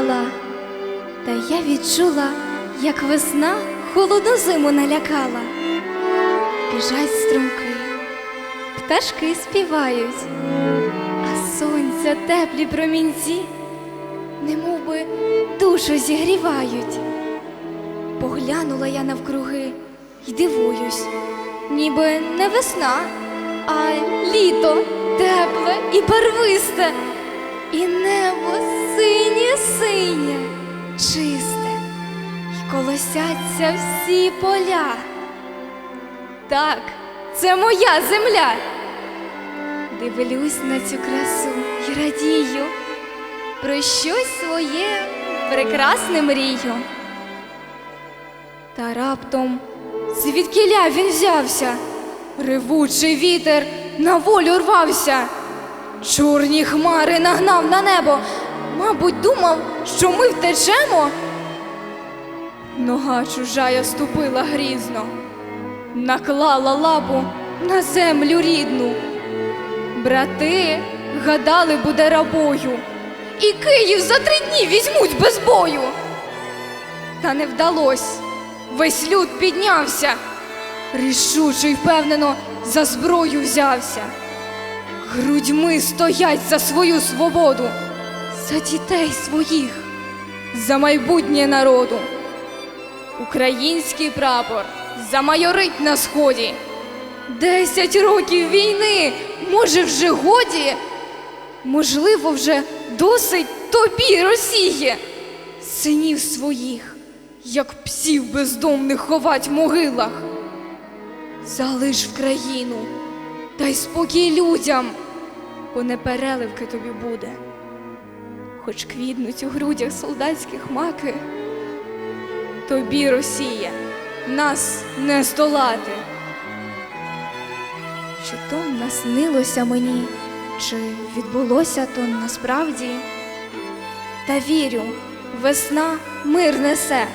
співала, та я відчула, як весна холодну зиму налякала. Біжать струмки, пташки співають, а сонця теплі промінці, немов би душу зігрівають. Поглянула я навкруги й дивуюсь, ніби не весна, а літо тепле і барвисте, і небо синє синє, чисте, й колосяться всі поля. Так, це моя земля. Дивлюсь на цю красу й радію, про щось своє прекрасне мрію. Та раптом звідкіля він взявся, ревучий вітер на волю рвався, чорні хмари нагнав на небо, мабуть, думав, що ми втечемо. Нога чужая ступила грізно, наклала лапу на землю рідну. Брати гадали, буде рабою, і Київ за три дні візьмуть без бою. Та не вдалось. Весь люд піднявся, рішуче й впевнено за зброю взявся. Грудьми стоять за свою свободу, за дітей своїх, за майбутнє народу. Український прапор замайорить на сході. Десять років війни, може, вже годі? Можливо, вже досить тобі, Росіє, синів своїх, як псів бездомних ховать в могилах. Залиш в країну, дай спокій людям, бо не переливки тобі буде. Хоч квітнуть у грудях солдатських маки, тобі, Росія, нас не здолати. Чи то наснилося мені, чи відбулося то насправді? Та вірю, весна мир несе,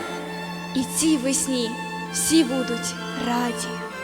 і цій весні всі будуть раді.